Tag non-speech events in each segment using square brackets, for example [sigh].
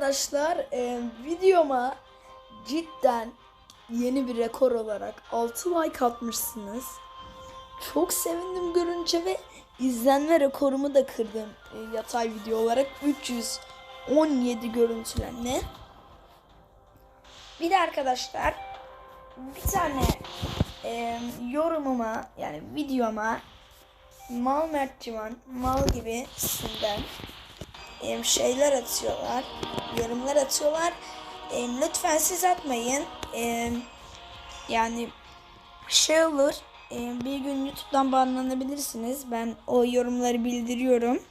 Arkadaşlar e, videoma cidden yeni bir rekor olarak 6 like atmışsınız. Çok sevindim görünce ve izlenme rekorumu da kırdım e, yatay video olarak 317 görüntülenme. Bir de arkadaşlar bir tane e, yorumuma yani videoma mal mertcivan mal gibi sizden şeyler atıyorlar, yorumlar atıyorlar. Lütfen siz atmayın. Yani şey olur, bir gün YouTube'dan banlanabilirsiniz. Ben o yorumları bildiriyorum.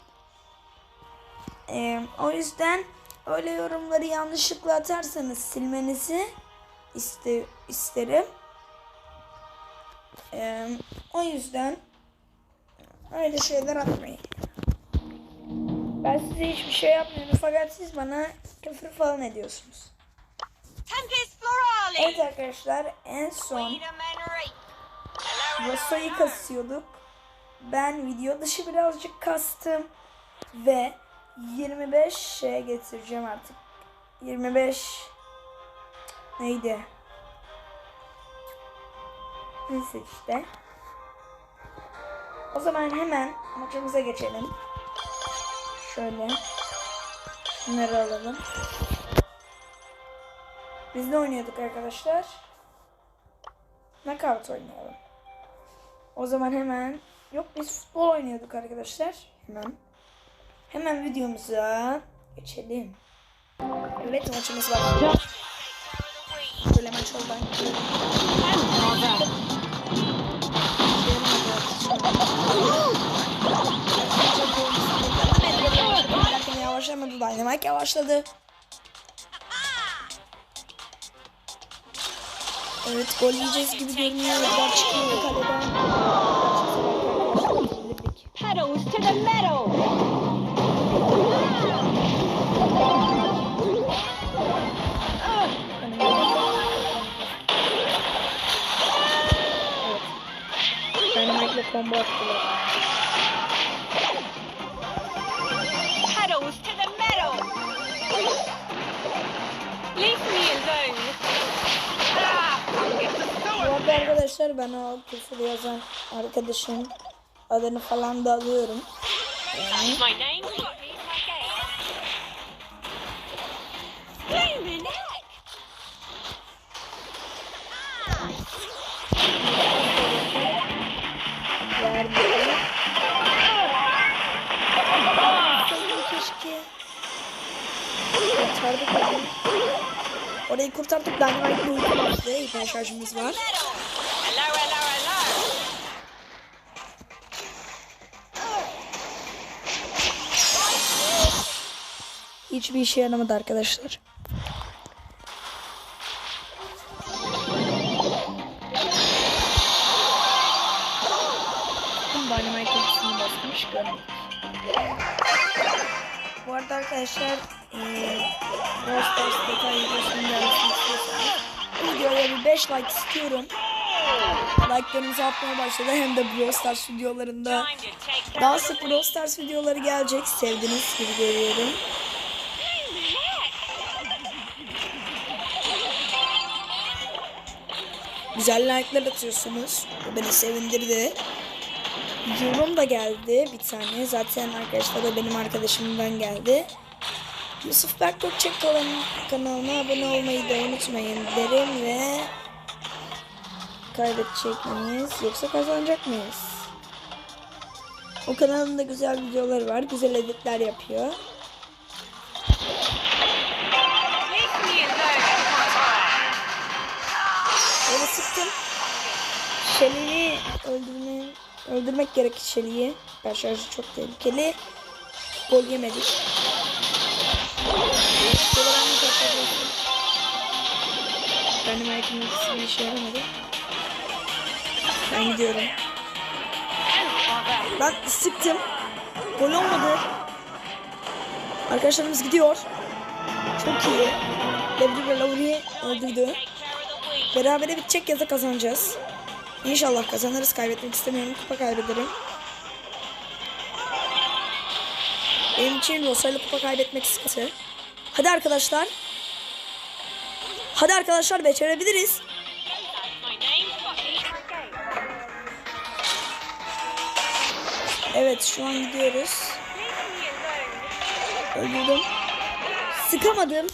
O yüzden öyle yorumları yanlışlıkla atarsanız silmenizi iste, isterim. O yüzden öyle şeyler atmayın. Ben size hiçbir şey yapmıyorum fakat siz bana küfür falan ediyorsunuz. Evet arkadaşlar en son Rosa'yı kasıyorduk. Ben video dışı birazcık kastım ve 25 şeye getireceğim artık. 25 neydi? Neyse işte. O zaman hemen maçımıza geçelim. Şöyle. Şunları alalım. Biz ne oynuyorduk arkadaşlar? Knockout oynayalım. O zaman hemen yok biz futbol oynuyorduk arkadaşlar. Hemen. Hemen videomuza geçelim. Evet maçımız var. Böyle maç oldu. Yavaşlamadı. Dynamite yavaşladı. Evet gol yiyeceğiz gibi görünüyor. Gol çıkıyor kaleden. Pedals to the metal. Dynamite'le combo attılar. Arkadaşlar ben o küfür yazan arkadaşın adını falan da alıyorum. Yani. Orayı kurtardık. Dynamite'le ulti bastı. Hiper şarjımız var. Hiçbir işe yaramadı arkadaşlar. Dynamite ultisini basmış görmedik. Bu arada arkadaşlar eee Brawl Stars detay videosunun gelmesini istiyorsanız bu videoya bir 5 like istiyorum. Like'larınızı atmaya başladı hem de Brawl Stars videolarında daha sık Brawl Stars videoları gelecek. Sevdiğiniz gibi görüyorum. Güzel like'lar atıyorsunuz. Bu beni sevindirdi. Yorum da geldi bir tane. Zaten arkadaşlar da benim arkadaşımdan geldi. Yusuf Berk Gökçek kanalına abone olmayı da unutmayın derim ve kaybedecek miyiz yoksa kazanacak mıyız? O kanalında güzel videoları var. Güzel editler yapıyor. Öldürme, öldürmek gerek Şeli'yi. Ben şarjı çok tehlikeli. Gol yemedik. Benim ayakımın ikisi bir işe yaramadı. Ben gidiyorum. Ben sıktım. Gol olmadı. Arkadaşlarımız gidiyor. Çok iyi. Lebri ve Lauri'yi öldürdü. Berabere bitecek ya da kazanacağız. İnşallah kazanırız. Kaybetmek istemiyorum. Kupa kaybederim. Benim için Rosa'yla kupa kaybetmek sıkıntı. Hadi arkadaşlar. Hadi arkadaşlar becerebiliriz. Evet şu an gidiyoruz. Öldürdüm. Sıkamadım.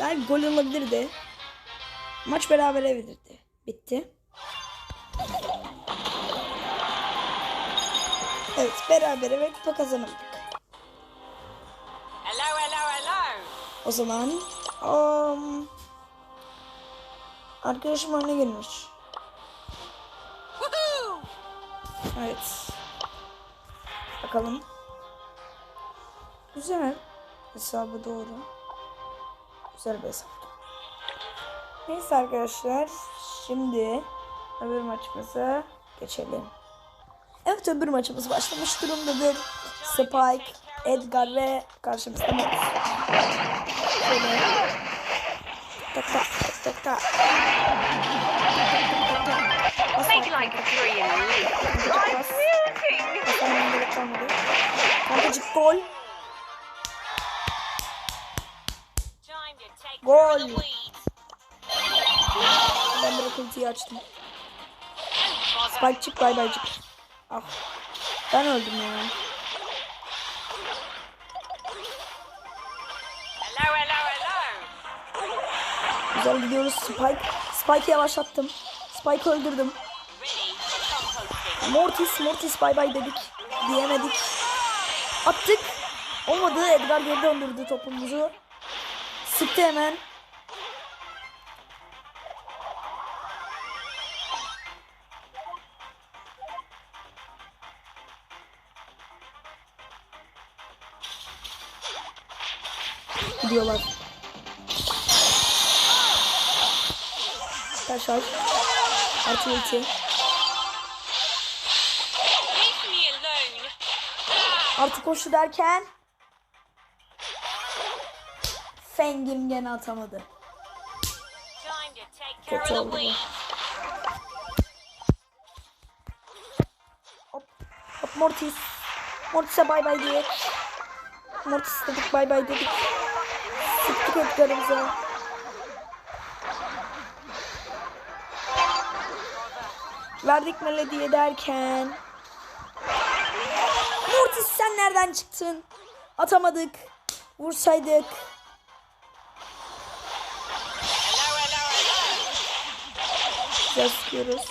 Ben gol olabilirdi. Maç berabere bitirdi. Bitti. Evet berabere ve kupa kazanıldık. Hello, hello, hello. O zaman um, arkadaşım oyuna girmiş. Evet. Bakalım. Güzel. Hesabı doğru. Güzel bir hesap. Neyse arkadaşlar. Şimdi öbür maçımıza geçelim. Evet öbür maçımız başlamış durumdadır. Spike, Edgar ve karşımızda Max. Şöyle. Tak tak tak tak tak. Make like three in the. Kankacık gol. Weeds. Ben ultiyi açtım. Bother. Spike'cık bay baycık. Ah. Ben öldüm ya. Güzel gidiyoruz Spike. Spike'ı yavaşlattım. Spike'ı öldürdüm. Mortis, Mortis bay bay dedik. Diyemedik. Attık. Olmadı. Edgar geri döndürdü topumuzu. Sıktı hemen. Gidiyorlar. Arkadaşlar. Artı ulti. Artık koşu derken Fengim gene atamadı. Kötü oldu bu. Hop, hop Mortis. Mortis'e bay bay diye. Mortis dedik bay bay dedik. Edgar'ımıza. Verdik Melody'ye derken. Mortis sen nereden çıktın? Atamadık. Vursaydık. Güzel sıkıyoruz.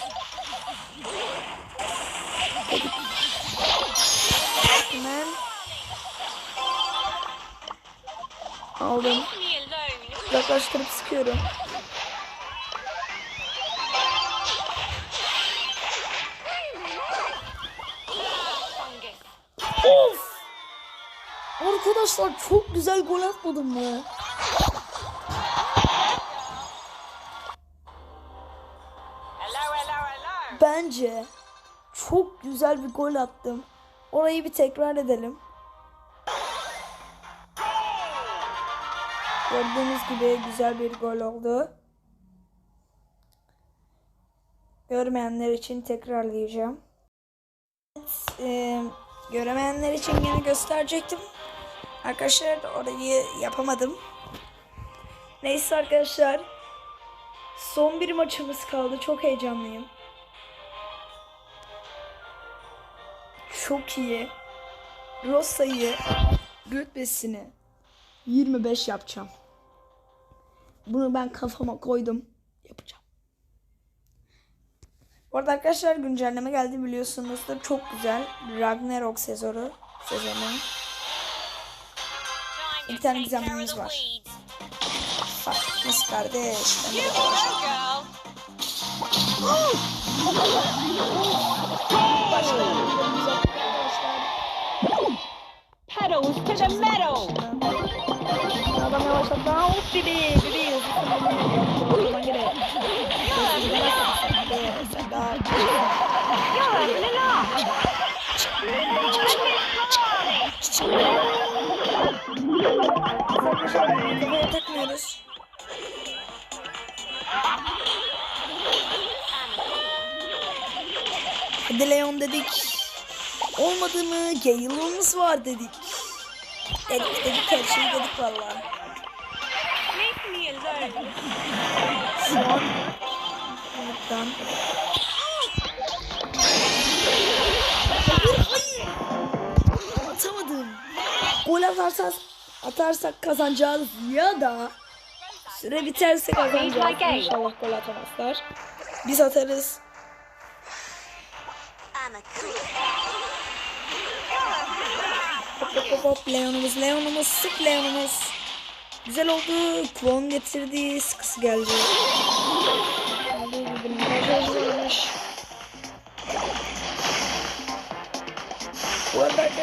Aldım. Uzaklaştırıp sıkıyorum. Of! Arkadaşlar çok güzel gol atmadım mı? Bence çok güzel bir gol attım. Orayı bir tekrar edelim. Gördüğünüz gibi güzel bir gol oldu. Görmeyenler için tekrarlayacağım. Evet, e, göremeyenler için yine gösterecektim. Arkadaşlar orayı yapamadım. Neyse arkadaşlar. Son bir maçımız kaldı. Çok heyecanlıyım. Çok iyi. Rosa'yı rütbesini 25 yapacağım. Bunu ben kafama koydum. Yapacağım. Bu arada arkadaşlar güncelleme geldi biliyorsunuzdur. Çok güzel. Ragnarok sezonu. Sezonu. Bir tane the var. Bak nasıl kardeş. Ben de. Başlayalım arkadaşlar. Pedals to the metal. Adam yavaşladı. Aa, Of bebeği, bebeği hızlı O zaman sen daha. Arkadaşlar kafaya takmıyoruz. Hadi Leon dedik. Olmadı mı? Gale'ımız var dedik. Dedik dedik her şeyi dedik valla. Buradan. Hayır. Atamadım. Gol atarsak, atarsak kazanacağız ya da süre biterse kazanacağız. İnşallah gol atamazlar. Biz atarız. Hop hop hop Leon'umuz Leon'umuz sık Leon'umuz. Güzel oldu. Klon getirdi. Sıkısı. Geldi,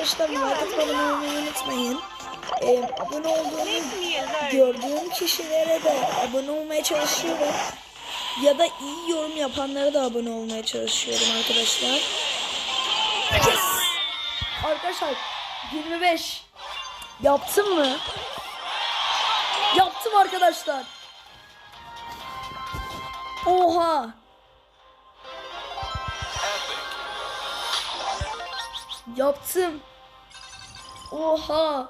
arkadaşlar like abone olmayı unutmayın. Ee, abone alone. gördüğüm kişilere de abone olmaya çalışıyorum. Ya da iyi yorum yapanlara da abone olmaya çalışıyorum arkadaşlar. Yes! Arkadaşlar 25 yaptım mı? Yaptım arkadaşlar. Oha. Yaptım. Oha.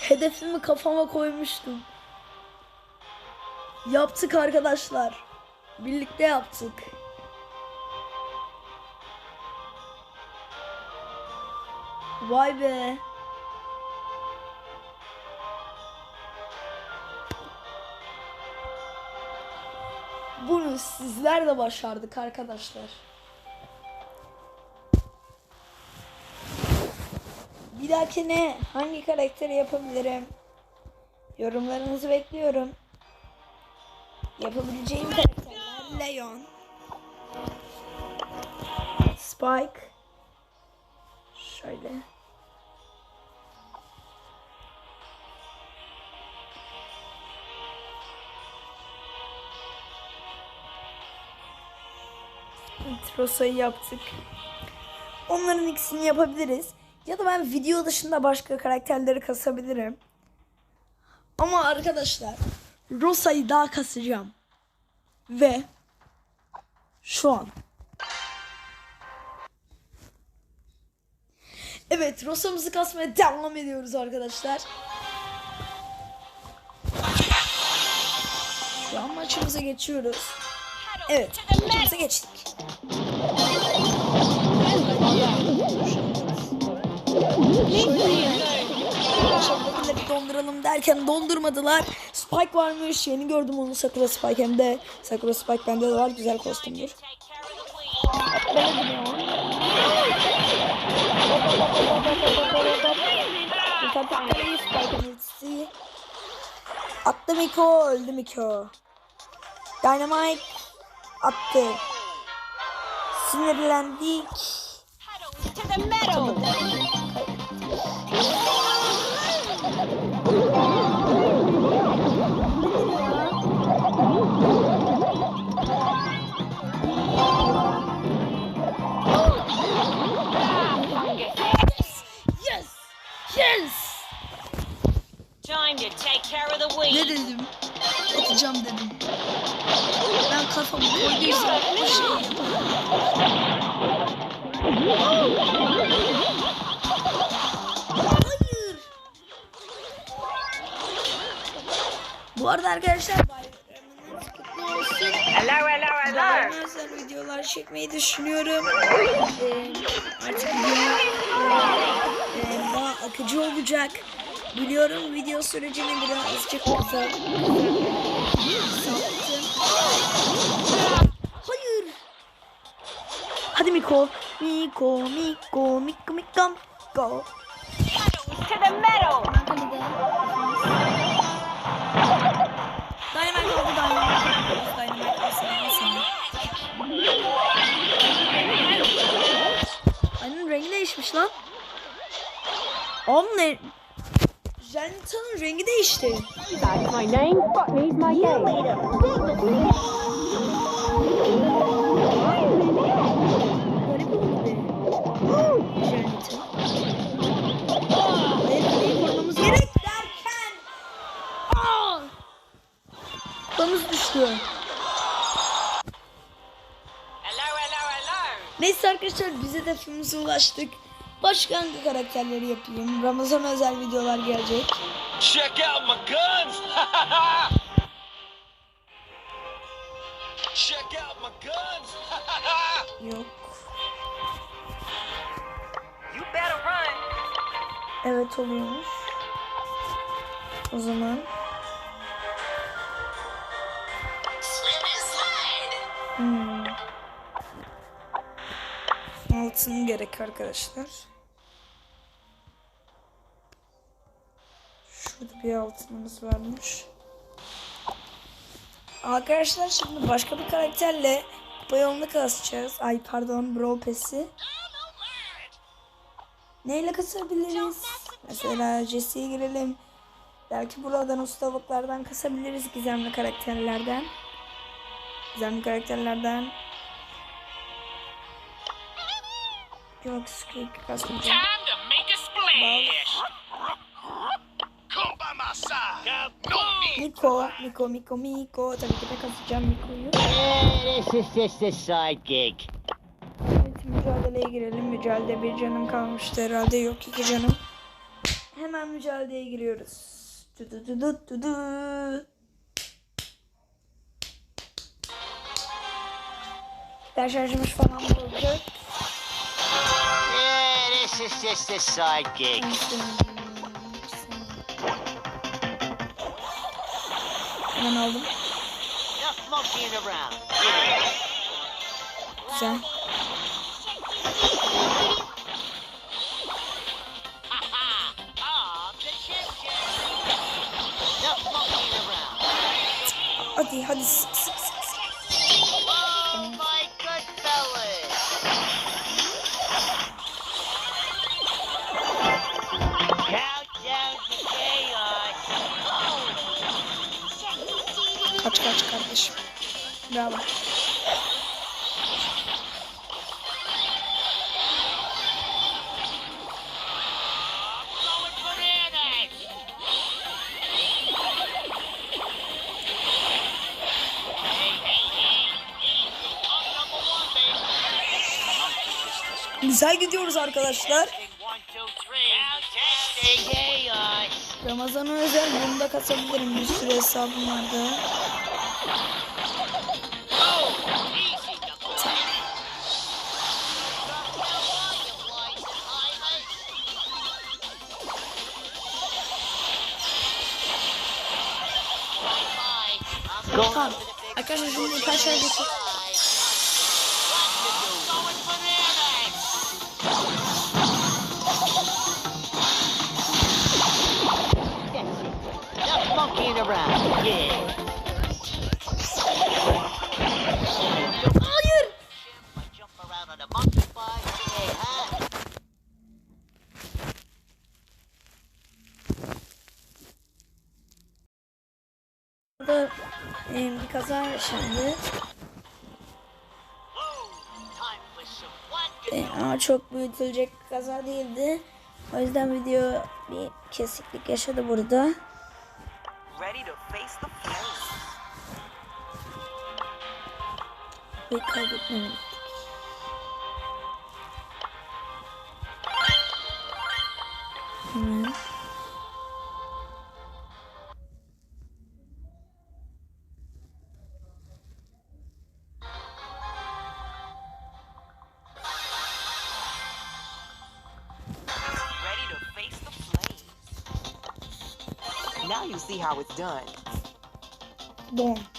Hedefimi kafama koymuştum. Yaptık arkadaşlar. Birlikte yaptık. Vay be. Bunu sizler de başardık arkadaşlar. Dahakine hangi karakteri yapabilirim? Yorumlarınızı bekliyorum. Yapabileceğim karakterler Leon, Spike, şöyle. Trosa'yı yaptık. Onların ikisini yapabiliriz. Ya da ben video dışında başka karakterleri kasabilirim. Ama arkadaşlar Rosa'yı daha kasacağım. Ve şu an Evet Rosa'mızı kasmaya devam ediyoruz arkadaşlar. Şu an maçımıza geçiyoruz. Evet maçımıza geçtik. Şapkaları donduralım derken dondurmadılar. Spike varmış. Yeni gördüm onu Sakura Spike hem de Sakura Spike bende de var. Güzel kostümdür. Attı Miko. Öldü Miko. Dynamite attı. Sinirlendik. To the metal. Yes! Time to take care of the Ne weeds. dedim? Atacağım dedim. Ben kafamı koyduysam o şeyi Hayır. Bu arada arkadaşlar olsun. Hello, hello, Bayram özel videolar çekmeyi düşünüyorum. Ee, artık video e, daha akıcı olacak. Biliyorum video sürecini birazcık saptım. Hayır. Hadi Miko. Miko, Miko, Miko, Miko, Miko. To the metal. Değişmiş lan. Oğlum ne? Janita'nın rengi değişti. My name. Botany's my game. Garip Neyse arkadaşlar biz hedefimize ulaştık. Başka hangi karakterleri yapayım? Ramazan özel videolar gelecek. Check out my guns! [laughs] Check out my guns! [laughs] Yok. You better run. Evet oluyormuş. O zaman. Altın gerek arkadaşlar. Şurada bir altınımız varmış. Arkadaşlar şimdi başka bir karakterle bu yolunu kasacağız. Ay pardon Brawl Pass'i. Neyle kasabiliriz? Mesela Jesse'ye girelim. Belki buradan ustalıklardan kasabiliriz gizemli karakterlerden. Gizemli karakterlerden. Yok Squeak kasmayacağım. Time to make a splash. Come by my side! No need! Miko, Miko, Miko, Miko. Tabii ki de kasacağım Miko'yu. This is just a side gig. Evet mücadeleye girelim. Mücadelede bir canım kalmıştı herhalde. Yok iki canım. Hemen mücadeleye giriyoruz. Du du du du du du. Ders şarjımız falan olacak. Eh, this is just a side gig. Hemen aldım. Enough monkeying around. Güzel. Ah, the chip Enough monkeying around. Hadi hadi baby. Güzel gidiyoruz arkadaşlar. Ramazan'a özel bunu da kasabilirim. Bir sürü hesabım vardı. Arkadaşlar şimdi geçelim. One E, ama çok büyütülecek kaza değildi. O yüzden video bir kesiklik yaşadı burada. Ve kaybetmemek. Hemen. How it's done. Yeah.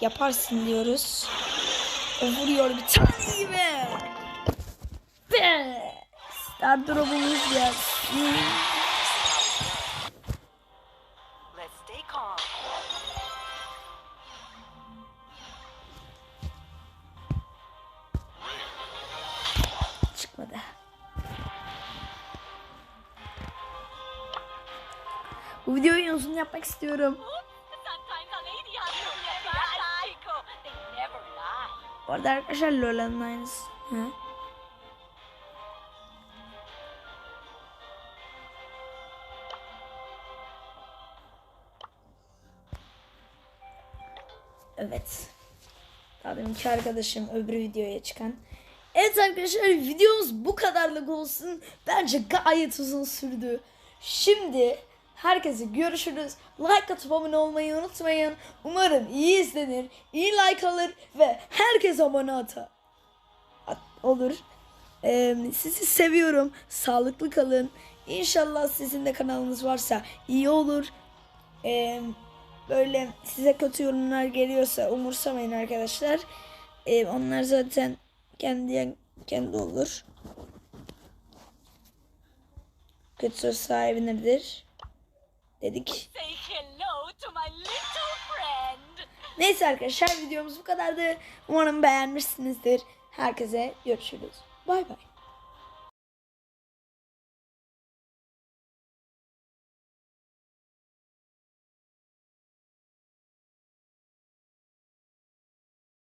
Yaparsın diyoruz. O vuruyor bir tane gibi. Be! Star drop'umuz calm. Çıkmadı. Bu videoyu uzun yapmak istiyorum. Bu arada arkadaşlar Lola'nın aynısı. Ha? Evet. Daha deminki arkadaşım öbür videoya çıkan. Evet arkadaşlar videomuz bu kadarlık olsun. Bence gayet uzun sürdü. Şimdi herkese görüşürüz. Like atıp abone olmayı unutmayın. Umarım iyi izlenir, iyi like alır ve herkes abone atar. At- olur. Ee, sizi seviyorum. Sağlıklı kalın. İnşallah sizin de kanalınız varsa iyi olur. Ee, böyle size kötü yorumlar geliyorsa umursamayın arkadaşlar. Ee, onlar zaten kendi kendi olur. Kötü söz sahibinedir. Dedik. Say hello to my little friend. Neyse arkadaşlar videomuz bu kadardı. Umarım beğenmişsinizdir. Herkese görüşürüz. Bay bay.